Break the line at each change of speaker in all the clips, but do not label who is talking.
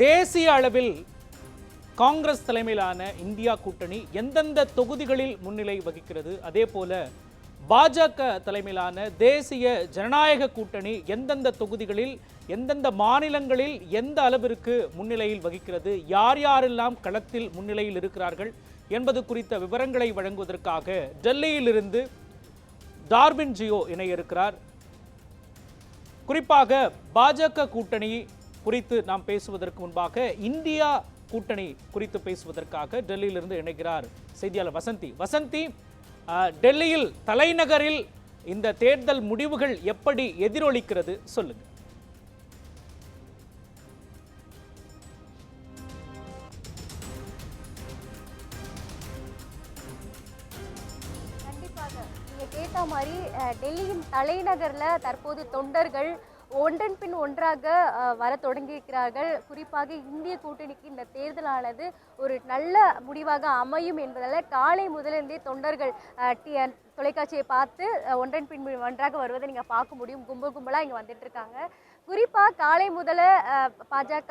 தேசிய அளவில் காங்கிரஸ் தலைமையிலான இந்தியா கூட்டணி எந்தெந்த தொகுதிகளில் முன்னிலை வகிக்கிறது? அதே போல பாஜக தலைமையிலான தேசிய ஜனநாயக கூட்டணி எந்தெந்த தொகுதிகளில் எந்தெந்த மாநிலங்களில் எந்த அளவிற்கு முன்னிலையில் வகிக்கிறது? யார் யாரெல்லாம் களத்தில் முன்னிலையில் இருக்கிறார்கள் என்பது குறித்த விவரங்களை வழங்குவதற்காக டெல்லியிலிருந்து டார்பின் ஜியோ இணைய இருக்கிறார் குறிப்பாக பாஜக கூட்டணி குறித்து நாம் பேசுவதற்கு முன்பாக இந்தியா கூட்டணி குறித்து பேசுவதற்காக டெல்லியிலிருந்து இணைகிறார் செய்தியாளர் வசந்தி. வசந்தி டெல்லியில் தலைநகரில் இந்த தேர்தல் முடிவுகள் எப்படி எதிரொலிக்கிறது சொல்லுங்கள்
கண்டிப்பாக கேட்ட மாதிரி டெல்லியின் தலைநகர்ல தற்போது தொண்டர்கள் ஒன்றன் பின் ஒன்றாக வர தொடங்கியிருக்கிறார்கள். குறிப்பாக இந்திய கூட்டணிக்கு இந்த தேர்தலானது ஒரு நல்ல முடிவாக அமையும் என்பதால் காலை முதலிருந்தே தொண்டர்கள் டி- தொலைக்காட்சியை பார்த்து ஒன்றன் பின் ஒன்றாக வருவதை நீங்கள் பார்க்க முடியும். கும்பல் கும்பலாக இங்கே வந்துட்டு இருக்காங்க. குறிப்பா காலை முதல பாஜக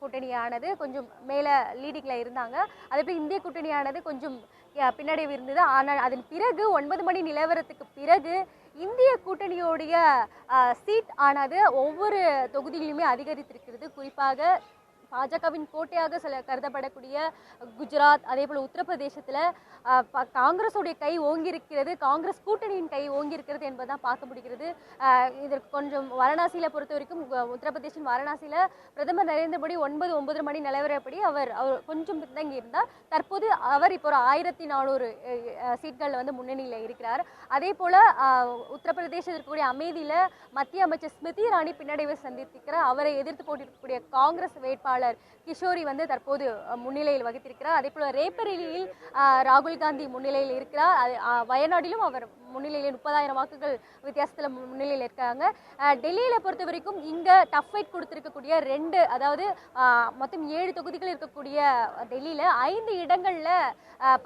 கூட்டணியானது கொஞ்சம் மேல லீடிங்ல இருந்தாங்க. அதே போய் இந்திய கூட்டணியானது கொஞ்சம் பின்னடைவு இருந்தது. ஆனால் அதன் பிறகு ஒன்பது மணி நிலவரத்துக்கு பிறகு இந்திய கூட்டணியோடைய சீட் ஆனது ஒவ்வொரு தொகுதியிலுமே அதிகரித்திருக்கிறது. குறிப்பாக பாஜகவின் கோட்டையாக சில கருதப்படக்கூடிய குஜராத் அதே போல் உத்தரப்பிரதேசத்தில் காங்கிரஸுடைய கை ஓங்கியிருக்கிறது காங்கிரஸ் கூட்டணியின் கை ஓங்கியிருக்கிறது என்பதுதான் பார்க்க முடிகிறது. இதற்கு கொஞ்சம் வாரணாசியில் பொறுத்த வரைக்கும் உ- உத்தரப்பிரதேசின் வாரணாசியில் பிரதமர் நரேந்திர மோடி ஒன்பது ஒன்பது மணி நிலவரப்படி அவர் அவர் கொஞ்சம் பின்தங்கி இருந்தார். தற்போது அவர் இப்போ ஒரு ஆயிரத்தி நானூறு சீட்களில் வந்து முன்னணியில் இருக்கிறார். அதே போல் உத்தரப்பிரதேசத்தில் இருக்கக்கூடிய அமைதியில் மத்திய அமைச்சர் ஸ்மிருதி இராணி பின்னடைவை சந்தித்திருக்கிறார். அவரை எதிர்த்து போட்டிருக்கக்கூடிய காங்கிரஸ் வேட்பாளர் கிஷோரி வந்து தற்போது முன்னிலையில் வகித்திருக்கிறார். அதே போல் ரேபரேலியில் ராகுல் காந்தி முன்னிலையில் இருக்கிறார். அது, வயநாட்டிலும் அவர் முன்னிலையில் முப்பதாயிரம் வாக்குகள் வித்தியாசத்தில் முன்னிலையில் இருக்காங்க. டெல்லியில் பொறுத்த வரைக்கும் இங்கே டஃப் ஃபைட் கொடுத்துருக்கக்கூடிய ரெண்டு அதாவது மொத்தம் ஏழு தொகுதிகள் இருக்கக்கூடிய டெல்லியில் ஐந்து இடங்களில்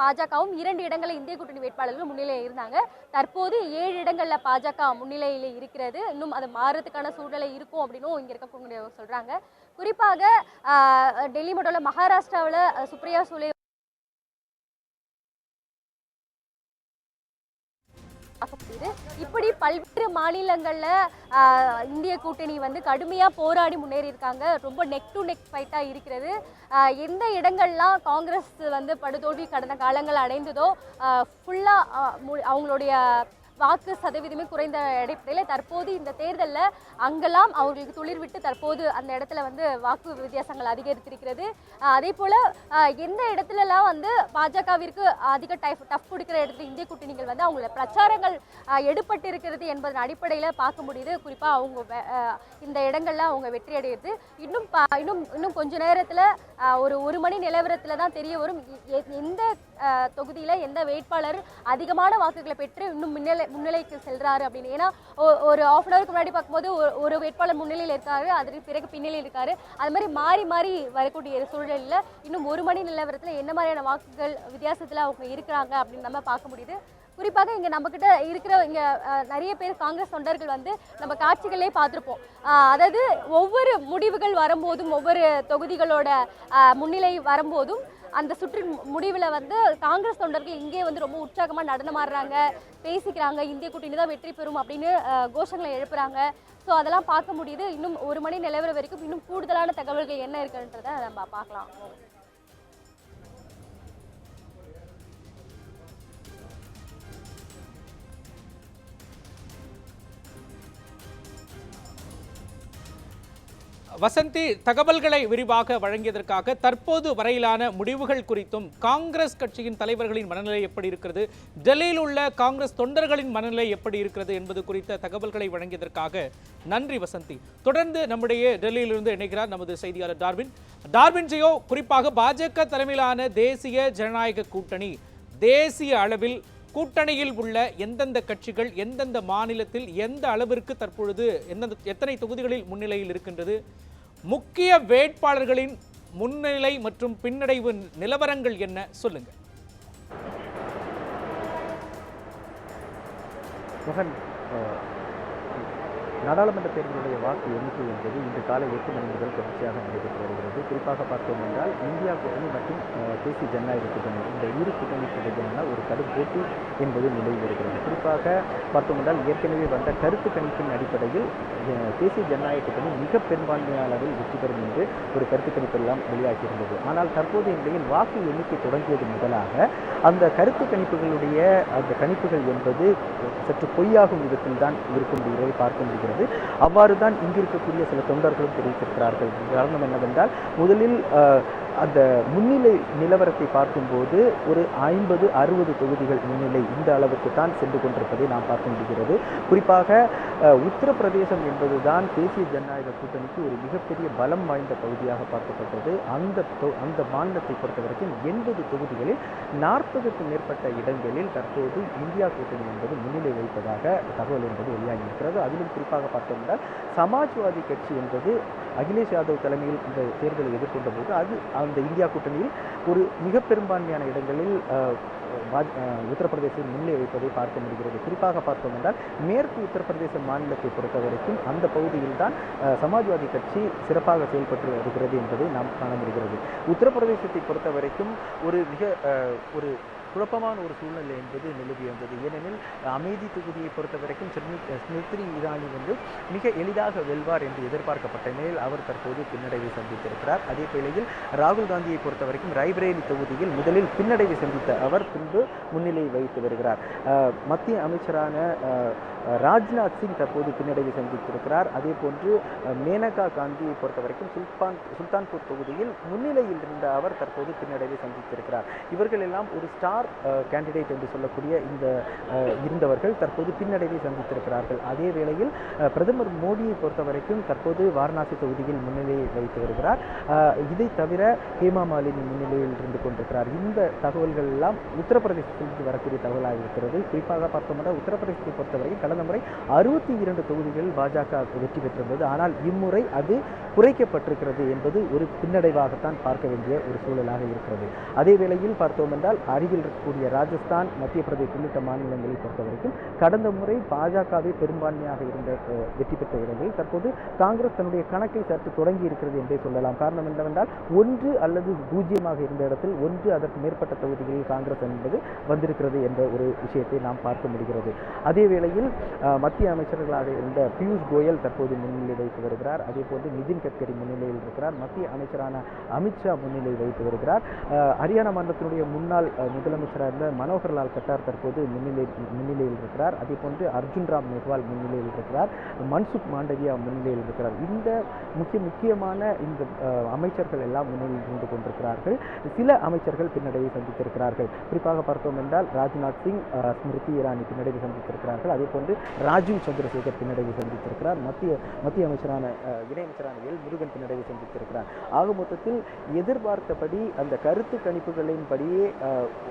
பாஜகவும் இரண்டு இடங்களில் இந்திய கூட்டணி வேட்பாளர்கள் முன்னிலையில் இருந்தாங்க. தற்போது ஏழு இடங்களில் பாஜக முன்னிலையில் இருக்கிறது. இன்னும் அது மாறுறதுக்கான சூழ்நிலை இருக்கும் அப்படின்னும் இங்கே இருக்கக்கூடிய சொல்கிறாங்க குறிப்பாக டெல்லி மட்டும் இல்ல மகாராஷ்டிராவில் சுப்ரியா சூலே முடியுது இப்படி பல்வேறு மாநிலங்கள்ல இந்திய கூட்டணி வந்து கடுமையா போராடி முன்னேறி இருக்காங்க ரொம்ப நெக் டு நெக் ஃபைட்டா இருக்கிறது. எந்த இடங்கள்லாம் காங்கிரஸ் வந்து படுதோல்வி கடந்த காலங்கள் அடைந்ததோ ஃபுல்லா அவங்களுடைய வாக்கு சதவீதமே குறைந்த அடிப்படையில் தற்போது இந்த தேர்தலில் அங்கெல்லாம் அவர்களுக்கு துளிர் விட்டு தற்போது அந்த இடத்துல வந்து வாக்கு வித்தியாசங்கள் அதிகரித்திருக்கிறது. அதே போல் எந்த இடத்துலலாம் வந்து பாஜகவிற்கு அதிக டைஃப் டஃப் கொடுக்கிற இடத்துல இந்திய கூட்டணிகள் வந்து அவங்கள பிரச்சாரங்கள் ஆஹ் எடுபட்டு இருக்கிறது என்பதன் அடிப்படையில் பார்க்க முடியுது. குறிப்பாக அவங்க இந்த இடங்கள்ல அவங்க வெற்றி அடையிறது. இன்னும் பா இன்னும் இன்னும் கொஞ்ச நேரத்தில் ஒரு ஒரு மணி நிலவரத்தில் தான் தெரிய வரும். எந்த தொகுதியில் எந்த வேட்பாளர் அதிகமான வாக்குகளை பெற்று இன்னும் முன்னிலை முன்னிலைக்கு செல்கிறாரு அப்படின்னு. ஏன்னா ஒ- ஒரு ஆஃப் அன் ஹவருக்கு முன்னாடி பார்க்கும்போது ஒரு- ஒரு வேட்பாளர் முன்னிலையில் இருக்காரு அதற்கு பிறகு பின்னணியில் இருக்காரு. அது மாதிரி மாறி மாறி வரக்கூடிய சூழலில் இன்னும் ஒரு மணி நிலவரத்தில் என்ன மாதிரியான வாக்குகள் வித்தியாசத்தில் அவங்க இருக்கிறாங்க அப்படின்னு நம்ம பார்க்க முடியுது. குறிப்பாக இங்கே நம்மக்கிட்ட இருக்கிற இங்கே நிறைய பேர் காங்கிரஸ் தொண்டர்கள் வந்து நம்ம காட்சிகளே பார்த்துருப்போம். அதாவது ஒவ்வொரு முடிவுகள் வரும்போதும் ஒவ்வொரு தொகுதிகளோட முன்னிலை வரும்போதும் அந்த சுற்று முடிவில் வந்து காங்கிரஸ் தொண்டர்கள் இங்கே வந்து ரொம்ப உற்சாகமாக நடனமாடுறாங்க பேசிக்கிறாங்க இந்திய கூட்டணி தான் வெற்றி பெறும் அப்படின்னு கோஷங்களை எழுப்புறாங்க. ஸோ அதெல்லாம் பார்க்க முடியுது. இன்னும் ஒரு மணி நிலவர வரைக்கும் இன்னும் கூடுதலான தகவல்கள் என்ன இருக்குன்றதை நம்ம பார்க்கலாம்.
வசந்தி தகவல்களை விரிவாக வழங்கியதற்காக தற்போது வரையிலான முடிவுகள் குறித்தும் காங்கிரஸ் கட்சியின் தலைவர்களின் மனநிலை எப்படி இருக்கிறது டெல்லியில் உள்ள காங்கிரஸ் தொண்டர்களின் மனநிலை எப்படி இருக்கிறது என்பது குறித்த தகவல்களை வழங்கியதற்காக நன்றி வசந்தி. தொடர்ந்து நம்முடைய டெல்லியிலிருந்து இணைகிறார் நமது செய்தியாளர் டார்வின். டார்வின் ஜியோ குறிப்பாக பாஜக தலைமையிலான தேசிய ஜனநாயக கூட்டணி தேசிய அளவில் கூட்டணியில் உள்ள எந்தெந்த கட்சிகள் எந்தெந்த மாநிலத்தில் எந்த அளவிற்கு தற்பொழுது எந்தெந்த எத்தனை தொகுதிகளில் முன்னிலையில் இருக்கின்றது முக்கிய வேட்பாளர்களின் முன்னிலை மற்றும் பின்னடைவு நிலவரங்கள் என்ன சொல்லுங்க.
மகன் நாடாளுமன்ற தேர்தலுடைய வாக்கு எண்ணிக்கை என்பது இன்று காலை எட்டு மணி முதல் தொடர்ச்சியாக நடைபெற்று வருகிறது. குறிப்பாக பார்த்தோம் என்றால் இந்தியா கூட்டணி மற்றும் தேசிய ஜனநாயக கூட்டணி. இந்த இரு கூட்டணிக்கு இடையேயான ஒரு கடும் போட்டி என்பது நிலவி வருகிறது. குறிப்பாக பார்த்தோம் என்றால் ஏற்கனவே வந்த கருத்து கணிப்பின் அடிப்படையில் தேசிய ஜனநாயக கூட்டணி மிக பெரும்பான்மையான அளவில் வெற்றி பெறும் என்று ஒரு கருத்து கணிப்பு எல்லாம் வெளியாகியிருந்தது. ஆனால் தற்போதைய நிலையில் வாக்கு எண்ணிக்கை தொடங்கியது முதலாக அந்த கருத்து கணிப்புகளுடைய அந்த கணிப்புகள் என்பது சற்று பொய்யாகும் விதத்தில் தான் இருக்கும் என்பதை பார்க்க முடிகிறது. அவ்வாறு தான் இங்கு இருக்கக்கூடிய சில தொண்டர்களும் தெரிவித்திருக்கிறார்கள். காரணம் என்னவென்றால் முதலில் அந்த முன்னிலை நிலவரத்தை பார்க்கும்போது ஒரு ஐம்பது அறுபது தொகுதிகள் முன்னிலை இந்த அளவுக்கு தான் சென்று கொண்டிருப்பதை நாம் பார்க்க முடிகிறது. குறிப்பாக அஹ், உத்தரப்பிரதேசம் என்பதுதான் தேசிய ஜனநாயக கூட்டணிக்கு ஒரு மிகப்பெரிய பலம் வாய்ந்த பகுதியாக பார்க்கப்பட்டது. அந்த அந்த மாநிலத்தை பொறுத்தவரைக்கும் எண்பது தொகுதிகளில் நாற்பதுக்கும் மேற்பட்ட இடங்களில் தற்போது இந்தியா கூட்டணி என்பது முன்னிலை வைப்பதாக தகவல் என்பது வெளியாகியிருக்கிறது அதிலும் குறிப்பாக பார்த்தோம் என்றால் சமாஜ்வாதி கட்சி என்பது அகிலேஷ் யாதவ் தலைமையில் இந்த தேர்தலை எதிர்கொண்ட போது அது அந்த இந்தியா கூட்டணியில் ஒரு மிக பெரும்பான்மையான இடங்களில் உத்தரப்பிரதேசம் உத்தரப்பிரதேசத்தில் முன்னிலை வைப்பதை பார்க்க முடிகிறது. குறிப்பாக பார்த்தோம் என்றால் மேற்கு உத்தரப்பிரதேச மாநிலத்தை பொறுத்த வரைக்கும் அந்த பகுதியில் தான் சமாஜ்வாதி கட்சி சிறப்பாக செயல்பட்டு வருகிறது என்பதை நாம் காண முடிகிறது. உத்தரப்பிரதேசத்தை பொறுத்த வரைக்கும் ஒரு மிக அஹ், ஒரு குழப்பமான ஒரு சூழ்நிலை என்பது நிலவி வந்தது. ஏனெனில் அமைதி தொகுதியை பொறுத்த வரைக்கும் ஸ்மிருதி இரானி வந்து மிக எளிதாக வெல்வார் என்று எதிர்பார்க்கப்பட்ட நிலையில் அவர் தற்போது பின்னடைவை சந்தித்திருக்கிறார். அதே வேளையில் ராகுல் காந்தியை பொறுத்த வரைக்கும் ராய்பரேலி தொகுதியில் முதலில் பின்னடைவை சந்தித்த அவர் பின்பு முன்னிலை வகித்து வருகிறார். மத்திய அமைச்சரான ராஜ்நாத் சிங் தற்போது பின்னடைவை சந்தித்திருக்கிறார். அதே போன்று மேனகா காந்தியை பொறுத்த வரைக்கும் சுல்தான் சுல்தான்பூர் தொகுதியில் முன்னிலையில் இருந்த அவர் தற்போது பின்னடைவை சந்தித்திருக்கிறார். இவர்கள் எல்லாம் ஒரு ஸ்டார் கேண்டிடேட் என்று சொல்லக்கூடிய இந்த இருந்தவர்கள் தற்போது பின்னடைவை சந்தித்திருக்கிறார்கள். அதே வேளையில் பிரதமர் மோடியை பொறுத்த வரைக்கும் தற்போது வாரணாசி தொகுதியில் முன்னிலையை வைத்து வருகிறார். இதை தவிர ஹேமா மாலினி முன்னிலையில் இருந்து கொண்டிருக்கிறார். இந்த தகவல்கள் எல்லாம் உத்தரப்பிரதேசத்திலிருந்து வரக்கூடிய தகவலாக இருக்கிறது. குறிப்பாக பார்த்தோம்னா உத்தரப்பிரதேசத்தை பொறுத்தவரைக்கும் கடந்த முறை அறுபத்தி இரண்டு தொகுதிகளில் பாஜக வெற்றி பெற்றிருந்தது. ஆனால் இம்முறை அது குறைக்கப்பட்டிருக்கிறது என்பது ஒரு பின்னடைவாகத்தான் பார்க்க வேண்டிய ஒரு சூழலாக இருக்கிறது. அதே வேளையில் பார்த்தோம் என்றால் அருகில் இருக்கக்கூடிய ராஜஸ்தான் மத்திய பிரதேஷ் உள்ளிட்ட மாநிலங்களை பொறுத்தவரைக்கும் கடந்த முறை பாஜகவே பெரும்பான்மையாக இருந்த வெற்றி பெற்ற இடங்களில் தற்போது காங்கிரஸ் தன்னுடைய கணக்கை சற்று தொடங்கி இருக்கிறது என்றே சொல்லலாம். காரணம் என்னவென்றால் ஒன்று அல்லது பூஜ்ஜியமாக இருந்த இடத்தில் ஒன்று அதற்கு மேற்பட்ட தொகுதிகளில் காங்கிரஸ் என்பது வந்திருக்கிறது என்ற ஒரு விஷயத்தை நாம் பார்க்க முடிகிறது. அதே வேளையில் மத்திய அமைச்சர்களாக இருந்த பியூஷ் கோயல் தற்போது முன்னிலை வைத்து வருகிறார். அதே போன்று நிதின் கட்கரி முன்னிலையில் இருக்கிறார். மத்திய அமைச்சரான அமித்ஷா முன்னிலை வைத்து வருகிறார். ஹரியானா மாநிலத்தினுடைய முன்னாள் முதலமைச்சராக இருந்த மனோகர்லால் கட்டார் தற்போது முன்னிலை முன்னிலையில் இருக்கிறார். அதே போன்று அர்ஜுன் ராம் மெஹ்வால் முன்னிலையில் இருக்கிறார். மன்சுக் மாண்டவியா முன்னிலையில் இருக்கிறார். இந்த முக்கிய முக்கியமான இந்த அமைச்சர்கள் எல்லாம் முன்னிலையில் இருந்து கொண்டிருக்கிறார்கள். சில அமைச்சர்கள் பின்னடைவை சந்தித்திருக்கிறார்கள். குறிப்பாக பார்த்தோம் என்றால் ராஜ்நாத் சிங் ஸ்மிருதி இரானி பின்னடைவை சந்தித்திருக்கிறார்கள். அதே போன்று ராஜீவ் சந்திரசேகர் பின்னடைவு சந்தித்திருக்கிறார். மத்திய மத்திய அமைச்சரான இணையமைச்சரான எல். முருகன் பின்னடைவை சந்தித்திருக்கிறார். ஆக மொத்தத்தில் எதிர்பார்த்தபடி அந்த கருத்து கணிப்புகளின்படியே படியே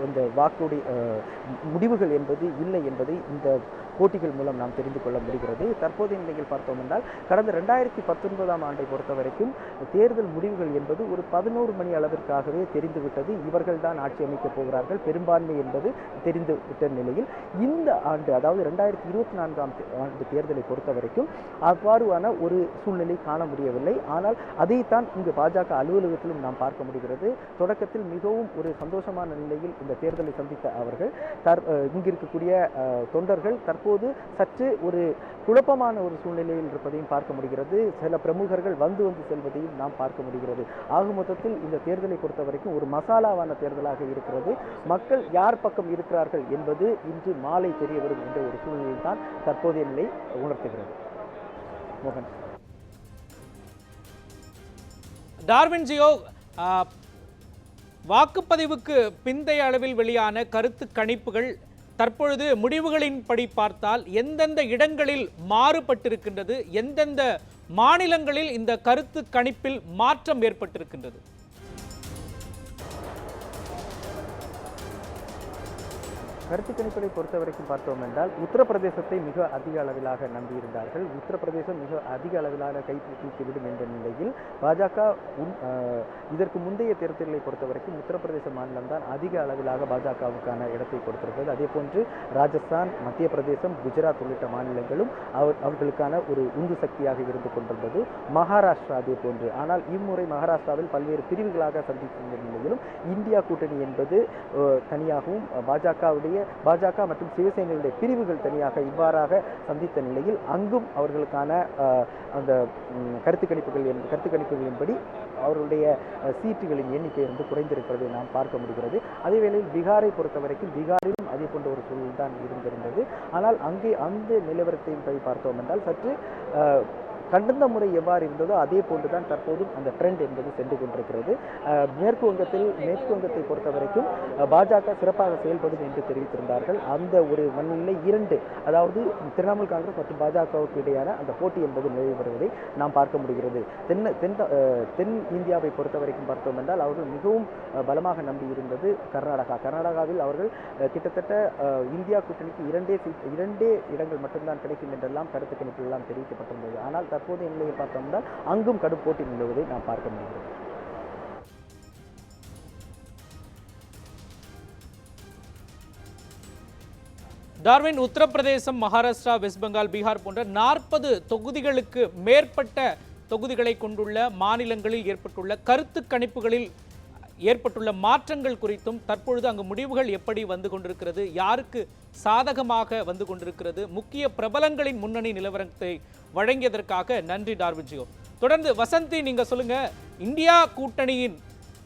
இந்த வாக்குடைய முடிவுகள் என்பது இல்லை என்பதை இந்த போட்டிகள் மூலம் நாம் தெரிந்து கொள்ள முடிகிறது. தற்போதைய நிலையில் பார்த்தோம் என்றால் கடந்த ரெண்டாயிரத்தி பத்தொன்பதாம் ஆண்டை பொறுத்த வரைக்கும் தேர்தல் முடிவுகள் என்பது ஒரு பதினோரு மணி அளவிற்காகவே தெரிந்துவிட்டது. இவர்கள் தான் ஆட்சி அமைக்கப் போகிறார்கள். பெரும்பான்மை என்பது தெரிந்து விட்ட நிலையில் இந்த ஆண்டு அதாவது ரெண்டாயிரத்தி இருபத்தி நான்காம் ஆண்டு தேர்தலை பொறுத்த வரைக்கும் அவ்வாறுவான ஒரு சூழ்நிலை காண முடியவில்லை. ஆனால் அதைத்தான் இங்கு பாஜக அலுவலகத்திலும் நாம் பார்க்க முடிகிறது. தொடக்கத்தில் மிகவும் ஒரு சந்தோஷமான நிலையில் இந்த தேர்தலை சந்தித்த அவர்கள் தற் இங்கிருக்கக்கூடிய இங்கு இருக்கக்கூடிய தொண்டர்கள் தற்போது சற்று ஒரு குழப்பமான ஒரு சூழ்நிலையில் இருப்பதையும் பார்க்க முடிகிறது. சில பிரமுகர்கள் வந்து வந்து செல்வதையும் நாம் பார்க்க முடிகிறது. ஆக மொத்தத்தில் இந்த தேர்தலை பொறுத்த வரைக்கும் ஒரு மசாலாவான தேர்தலாக இருக்கிறது. மக்கள் யார் பக்கம் இருக்கிறார்கள் என்பது இன்று மாலை தெரிய வரும் என்ற ஒரு சூழ்நிலையில் தான் தற்போதைய நிலை உணர்த்துகிறது. மோகன்.
டார்வின் ஜியோ வாக்குப்பதிவுக்கு பிந்தைய அளவில் வெளியான கருத்து கணிப்புகள் தற்பொழுது முடிவுகளின்படி பார்த்தால் எந்தெந்த இடங்களில் மாறுபட்டிருக்கின்றது எந்தெந்த மாநிலங்களில் இந்த கருத்து கணிப்பில் மாற்றம் ஏற்பட்டிருக்கின்றது?
கருத்து கணிப்புகளை பொறுத்த வரைக்கும் பார்த்தோம் என்றால் உத்தரப்பிரதேசத்தை மிக அதிக அளவிலாக நம்பியிருந்தார்கள். உத்தரப்பிரதேசம் மிக அதிக அளவிலான கை தூக்கிவிடும் என்ற நிலையில் பாஜக இதற்கு முந்தைய தேர்தல்களை பொறுத்த வரைக்கும் உத்தரப்பிரதேச மாநிலம் தான் அதிக அளவிலாக பாஜகவுக்கான இடத்தை கொடுத்திருக்கிறது. அதே போன்று ராஜஸ்தான் மத்திய பிரதேசம் குஜராத் உள்ளிட்ட மாநிலங்களும் அவர் அவர்களுக்கான ஒரு உந்து சக்தியாக இருந்து கொண்டிருந்தது. மகாராஷ்டிரா அதே போன்று. ஆனால் இம்முறை மகாராஷ்டிராவில் பல்வேறு பிரிவுகளாக சந்தித்திருந்த நிலையிலும் இந்தியா கூட்டணி என்பது தனியாகவும் பாஜகவுடைய பாஜக மற்றும் சிவசேனையுடைய பிரிவுகள் தனியாக இவ்வாறாக சந்தித்த நிலையில் அங்கும் அவர்களுக்கான அந்த கருத்து கணிப்புகள் என் கருத்து கணிப்புகளின்படி அவருடைய சீட்டுகளின் எண்ணிக்கை வந்து குறைந்திருப்பதை நாம் பார்க்க முடிகிறது. அதே வேளையில் பீகாரை பொறுத்த வரைக்கும் பீகாரிலும் அதே போன்ற ஒரு சூழல் தான் இருந்திருந்தது. ஆனால் அங்கே அந்த நிலவரத்தையும் போய் பார்த்தோம் என்றால் சற்று கடந்த முறை எவ்வாறு இருந்ததோ அதே போன்று தான் தற்போதும் அந்த ட்ரெண்ட் என்பது சென்று கொண்டிருக்கிறது. மேற்கு வங்கத்தில் மேற்கு வங்கத்தை பொறுத்த வரைக்கும் பாஜக சிறப்பாக செயல்படும் என்று தெரிவித்திருந்தார்கள். அந்த ஒரு மண்ணிலை இரண்டு அதாவது திரிணாமுல் காங்கிரஸ் மற்றும் பாஜகவுக்கு இடையான அந்த போட்டி என்பது நிறைவு பெறுவதை நாம் பார்க்க முடிகிறது. தென் தென் தென் இந்தியாவை பொறுத்த வரைக்கும் பார்த்தோம் என்றால் அவர்கள் மிகவும் பலமாக நம்பி இருந்தது கர்நாடகா. கர்நாடகாவில் அவர்கள் கிட்டத்தட்ட இந்தியா கூட்டணிக்கு இரண்டே சீட் இரண்டே இடங்கள் மட்டும்தான் கிடைக்கும் என்றெல்லாம் கருத்து கணிப்பில் எல்லாம் தெரிவிக்கப்பட்டிருந்தது. ஆனால் தற்போதைய நிலையை பார்த்தோம்னா அங்கும் கடும் போட்டி நிலவுவதை நாம் பார்க்க முடிகிறது.
டார்வின் உத்தரப்பிரதேசம் மகாராஷ்டிரா வெஸ்ட் பெங்கால் பீகார் போன்ற நாற்பது தொகுதிகளுக்கு மேற்பட்ட தொகுதிகளை கொண்டுள்ள மாநிலங்களில் ஏற்பட்டுள்ள கருத்து கணிப்புகளில் ஏற்பட்டுள்ள மாற்றங்கள் குறித்தும் தற்பொழுது அங்கு முடிவுகள் எப்படி வந்து கொண்டிருக்கிறது யாருக்கு சாதகமாக வந்து கொண்டிருக்கிறது முக்கிய பிரபலங்களின் முன்னணி நிலவரத்தை வழங்கியதற்காக நன்றி டார்விஜியோ தொடர்ந்து வசந்தி நீங்கள் சொல்லுங்க இந்தியா கூட்டணியின்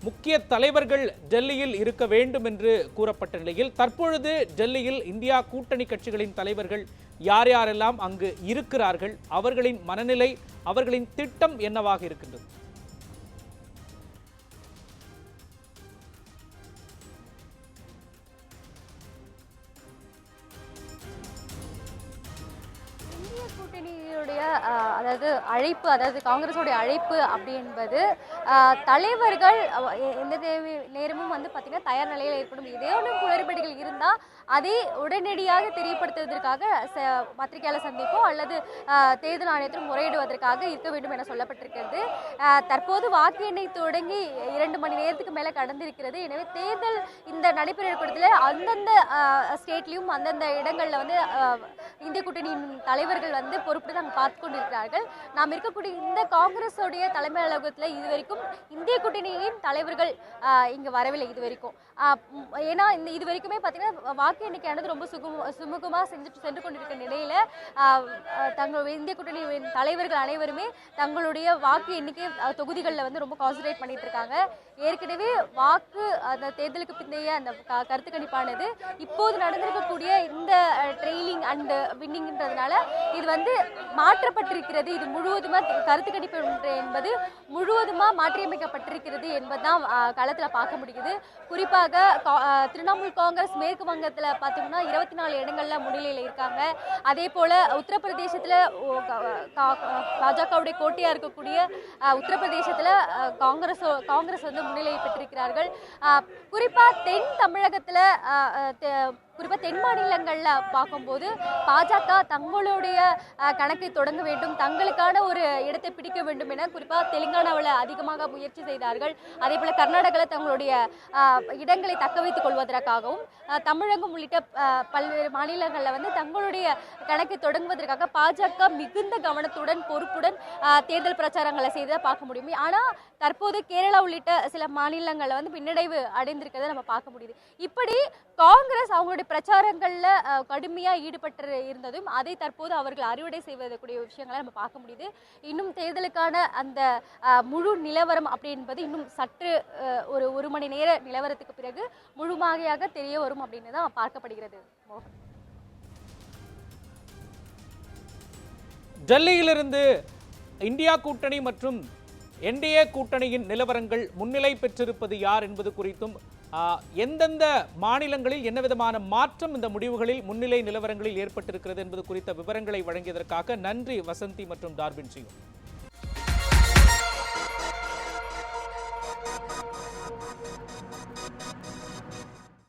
முக்கிய தலைவர்கள் டெல்லியில் இருக்க வேண்டும் என்று கூறப்பட்ட நிலையில் தற்பொழுது டெல்லியில் இந்தியா கூட்டணி கட்சிகளின் தலைவர்கள் யார் யாரெல்லாம் அங்கு இருக்கிறார்கள் அவர்களின் மனநிலை அவர்களின் திட்டம் என்னவாக இருக்கின்றது?
கூட்டணியுடைய அதாவது அழைப்பு அதாவது காங்கிரஸோடைய அழைப்பு அப்படி என்பது தலைவர்கள் எந்த தேவை- நேரமும் வந்து பார்த்தீங்கன்னா தயார் நிலையில் இருக்கணும். ஒன்று குளறுபடிகள் இருந்தால் அதை உடனடியாக தெரியப்படுத்துவதற்காக ச- பத்திரிகையாளர் சந்திப்போ அல்லது தேர்தல் ஆணையத்தில் முறையிடுவதற்காக இருக்க வேண்டும் என சொல்லப்பட்டிருக்கிறது. தற்போது வாக்கு எண்ணை தொடங்கி இரண்டு மணி நேரத்துக்கு மேலே கடந்திருக்கிறது. எனவே தேர்தல் இந்த நடைபெற கூட்டத்தில் அந்தந்த ஸ்டேட்லையும் அந்தந்த இடங்களில் வந்து இந்திய கூட்டணியின் தலைவர்கள் வந்து பொறுப்பு நாங்கள் பார்த்து கொண்டிருக்கிறார்கள். நாம் இருக்கக்கூடிய இந்த காங்கிரஸோடைய தலைமை அலுவலகத்தில் இதுவரைக்கும் இந்திய கூட்டணியின் தலைவர்கள் இங்கே வரவில்லை இது வரைக்கும். ஏன்னா இந்த இது வரைக்குமே பார்த்தீங்கன்னா வாக்கு எண்ணிக்கையானது ரொம்ப சுகம் சுமூகமாக செஞ்சுட்டு சென்று கொண்டிருக்க நிலையில் தங்கள் இந்திய கூட்டணியின் தலைவர்கள் அனைவருமே தங்களுடைய வாக்கு எண்ணிக்கை தொகுதிகளில் வந்து ரொம்ப கான்சன்ட்ரேட் பண்ணிட்டு இருக்காங்க. ஏற்கனவே வாக்கு அந்த தேர்தலுக்கு பிந்தைய அந்த க- கருத்து கணிப்பானது இப்போது நடந்திருக்கக்கூடிய இந்த ட்ரெயிலிங் அண்ட் வின்னிங்ன்றதுனால இது வந்து மாற்றப்பட்டிருக்கிறது. இது முழுவதுமாக கருத்து கணிப்பு என்பது முழுவதுமாக மாற்றியமைக்கப்பட்டிருக்கிறது என்பதுதான் களத்தில் பார்க்க முடியுது. குறிப்பாக கா- திரிணாமுல் காங்கிரஸ் மேற்கு வங்கத்தில் பார்த்தீங்கன்னா இருபத்தி நாலு இடங்களில் முன்னிலையில் இருக்காங்க. அதே போல் உத்தரப்பிரதேசத்தில் பாஜகவுடைய கோட்டையாக இருக்கக்கூடிய உத்தரப்பிரதேசத்தில் காங்கிரஸ் காங்கிரஸ் வந்து முன்னிலை பெற்றிருக்கிறார்கள். குறிப்பாக தென் தமிழகத்தில் குறிப்பாக தென் மாநிலங்களில் பார்க்கும்போது பாஜக தங்களுடைய கணக்கை தொடங்க வேண்டும் தங்களுக்கான ஒரு இடத்தை பிடிக்க வேண்டும் என குறிப்பாக தெலுங்கானாவில் அதிகமாக முயற்சி செய்தார்கள். அதே போல் கர்நாடகாவில் தங்களுடைய இடங்களை தக்க வைத்துக் கொள்வதற்காகவும் தமிழகம் உள்ளிட்ட பல்வேறு மாநிலங்களில் வந்து தங்களுடைய கணக்கை தொடங்குவதற்காக பாஜக மிகுந்த கவனத்துடன் பொறுப்புடன் தேர்தல் பிரச்சாரங்களை செய்ததை பார்க்க முடியும். ஆனால் தற்போது கேரளா உள்ளிட்ட சில மாநிலங்களில் வந்து பின்னடைவு அடைந்திருக்கிறத நம்ம பார்க்க முடியுது. இப்படி காங்கிரஸ் அவங்களுடைய பிரச்சாரங்களில் கடுமையாக ஈடுபட்டு இருந்ததும் அதை தற்போது அவர்கள் அறுவடை செய்வதற்குரிய விஷயங்களை நம்ம பார்க்க முடியுது. இன்னும் தேர்தலுக்கான அந்த முழு நிலவரம் அப்படி என்பது இன்னும் சற்று ஒரு ஒரு மணி நேர நிலவரத்துக்கு பிறகு முழுமாகையாக தெரிய வரும் அப்படின்னு தான் பார்க்கப்படுகிறது. மோகன்.
டெல்லியிலிருந்து இந்தியா கூட்டணி மற்றும் என்டிஏ கூட்டணியின் நிலவரங்கள் முன்னிலை பெற்றிருப்பது யார் என்பது குறித்தும் எந்தெந்த மாநிலங்களில் என்ன விதமான மாற்றம் இந்த முடிவுகளில் முன்னிலை நிலவரங்களில் ஏற்பட்டிருக்கிறது என்பது குறித்த விவரங்களை வழங்கியதற்காக நன்றி வசந்தி மற்றும் டார்பின் சிங்.